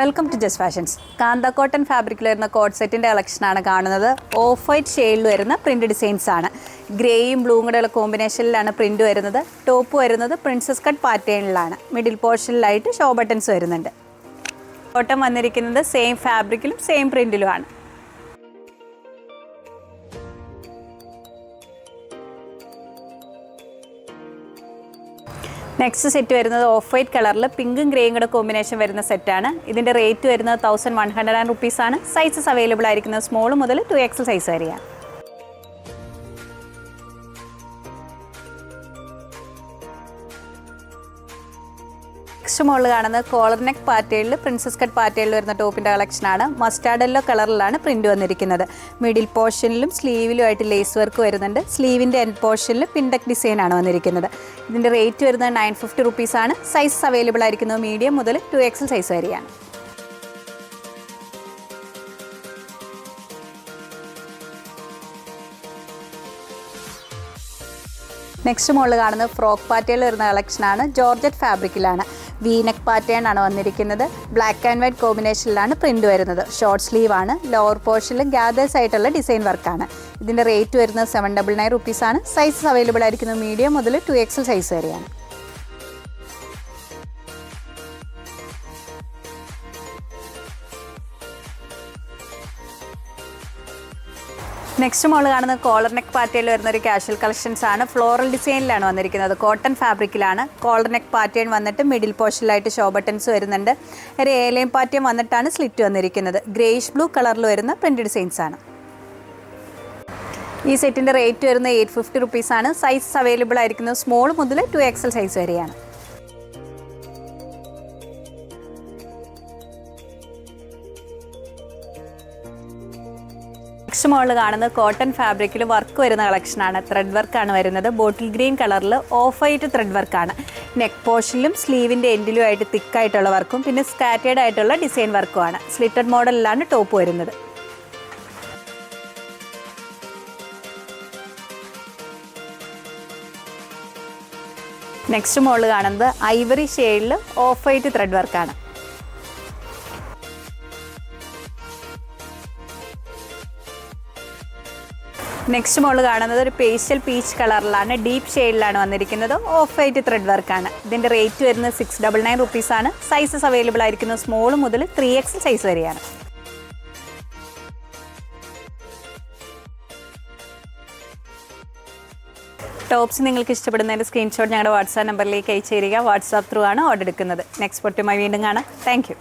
Welcome to just fashions Kantha cotton ഫാബ്രിക്കിൽ വരുന്ന coat സെറ്റിന്റെ കളക്ഷനാണ് കാണുന്നത്. ഓഫ് വൈറ്റ് ഷെയ്ഡിൽ വരുന്ന പ്രിന്റ് ഡിസൈൻസ് ആണ്. ഗ്രേയും ബ്ലൂവും കൂടെയുള്ള കോമ്പിനേഷനിലാണ് പ്രിന്റ് വരുന്നത്. ടോപ്പ് വരുന്നത് പ്രിൻസസ് കട്ട് പാറ്റേണിലാണ് മിഡിൽ പോർഷനിലായിട്ട് ഷോ ബട്ടൺസ് വരുന്നുണ്ട്. കോട്ടൺ വന്നിരിക്കുന്നത് സെയിം ഫാബ്രിക്കിലും സെയിം പ്രിന്റിലുമാണ് നെക്സ്റ്റ് സെറ്റ് വരുന്നത് ഓഫ് വൈറ്റ് കളറിൽ പിങ്കും ഗ്രേയും കൂടെ കോമ്പിനേഷൻ വരുന്ന സെറ്റാണ് ഇതിന്റെ റേറ്റ് വരുന്നത് തൗസൻഡ് വൺ ഹൺഡ്രഡ് ആൻഡ് റുപ്പീസാണ് സൈസസ് അവൈലബിൾ ആയിരിക്കുന്നത് സ്മോൾ മുതൽ ടു എക്സൽ സൈസ് വരെയാണ്. നെക്സ്റ്റ് മോളിൽ കാണുന്നത് കോളർ നെക്ക് പാറ്റേണിൽ പ്രിൻസസ് കട്ട് പാറ്റേണിൽ വരുന്ന ടോപ്പിന്റെ കളക്ഷനാണ് മസ്റ്റാർഡ് യെല്ലോ കളറിലാണ് പ്രിന്റ് വന്നിരിക്കുന്നത്. മിഡിൽ പോർഷനിലും സ്ലീവിലുമായിട്ട് ലേസ് വർക്ക് വരുന്നുണ്ട്. സ്ലീവിന്റെ എൻഡ് പോർഷനിൽ പിൻഡക് ഡിസൈൻ ആണ് വന്നിരിക്കുന്നത്. ഇതിന്റെ റേറ്റ് വരുന്നത് നയൻ ഫിഫ്റ്റി റുപ്പീസാണ് സൈസസ് അവൈലബിൾ ആയിരിക്കുന്നത് മീഡിയം മുതൽ ടു എക്സൽ സൈസ് വരെയാണ്. നെക്സ്റ്റ് മോളിൽ കാണുന്നത് ഫ്രോക്ക് പാറ്റേൽ വരുന്ന കളക്ഷനാണ് ജോർജറ്റ് ഫാബ്രിക്കിലാണ് വീനെക്ക് പാറ്റേൺ ആണ് വന്നിരിക്കുന്നത്. ബ്ലാക്ക് ആൻഡ് വൈറ്റ് കോമ്പിനേഷനിലാണ് പ്രിന്റ് വരുന്നത്. ഷോർട്ട് സ്ലീവ് ആണ്. ലോവർ പോർഷനിലും ഗ്യാദേഴ്സ് ആയിട്ടുള്ള ഡിസൈൻ വർക്കാണ് ഇതിന്റെ റേറ്റ് വരുന്നത് സെവൻ ഡബിൾ നയൻ റുപ്പീസാണ് സൈസസ് അവൈലബിൾ ആയിരിക്കുന്നത് മീഡിയം മുതൽ ടു എക്സൽ സൈസ് വരെയാണ്. നെക്സ്റ്റ് മോൾ കാണുന്നത് കോളർ നെക്ക് പാറ്റേൺ വരുന്ന ഒരു കാഷ്വൽ കളക്ഷൻസ് ആണ്. ഫ്ലോറൽ ഡിസൈനിലാണ് വന്നിരിക്കുന്നത്. കോട്ടൺ ഫാബ്രിക്കിലാണ് കോളർ നെക്ക് പാറ്റേൺ വന്നിട്ട് മിഡിൽ പോർഷനിലായിട്ട് ഷോ ബട്ടൺസ് വരുന്നുണ്ട്. ഒരു ഏലയും പാറ്റേൺ വന്നിട്ടാണ് സ്ലിറ്റ് വന്നിരിക്കുന്നത്. ഗ്രേഷ് ബ്ലൂ കളറിൽ വരുന്ന പ്രിന്റ് ഡിസൈൻസ് ആണ്. ഈ സെറ്റിന്റെ റേറ്റ് വരുന്നത് എയ്റ്റ് ഫിഫ്റ്റി റുപ്പീസാണ് സൈസ് അവൈലബിൾ ആയിരിക്കുന്നത് സ്മോൾ മുതൽ ടു എക്സൽ സൈസ് വരെയാണ്. നെക്സ്റ്റ് മോളിൽ കാണുന്നത് കോട്ടൺ ഫാബ്രിക്കിൽ വർക്ക് വരുന്ന കളക്ഷനാണ് ത്രെഡ് വർക്കാണ് വരുന്നത്. ബോട്ടിൽ ഗ്രീൻ കളറിൽ ഓഫ് വൈറ്റ് ത്രെഡ് വർക്കാണ് നെക്ക് പോർഷനിലും സ്ലീവിന്റെ എൻഡിലും ആയിട്ട് തിക്കായിട്ടുള്ള വർക്കും പിന്നെ സ്കാറ്റേഡ് ആയിട്ടുള്ള ഡിസൈൻ വർക്കുമാണ് സ്ലിറ്റഡ് മോഡലിലാണ് ടോപ്പ് വരുന്നത്. നെക്സ്റ്റ് മോളിൽ കാണുന്നത് ഐവറി ഷെയ്ഡിൽ ഓഫ് വൈറ്റ് ത്രെഡ് വർക്കാണ് നെക്സ്റ്റ് മോൾ കാണുന്നത് ഒരു പേസ്റ്റൽ പീച്ച് കളറിലാണ് ഡീപ്പ് ഷെയ്ഡിലാണ് വന്നിരിക്കുന്നത്. ഓഫ് വൈറ്റ് ത്രെഡ് വർക്കാണ് ഇതിന്റെ റേറ്റ് വരുന്നത് സിക്സ് ഡബിൾ നയൻ റുപ്പീസാണ് സൈസസ് അവൈലബിൾ ആയിരിക്കുന്നത് സ്മോൾ മുതൽ ത്രീ എക്സ് സൈസ് വരെയാണ്. ടോപ്സ് നിങ്ങൾക്ക് ഇഷ്ടപ്പെടുന്നതിന്റെ സ്ക്രീൻഷോട്ട് ഞങ്ങളുടെ വാട്സാപ്പ് നമ്പറിലേക്ക് അയച്ചു തരിക. വാട്സാപ്പ് ത്രൂ ആണ് ഓർഡർ എടുക്കുന്നത്. നെക്സ്റ്റ് പൊട്ടുമായി വീണ്ടും കാണാം. താങ്ക്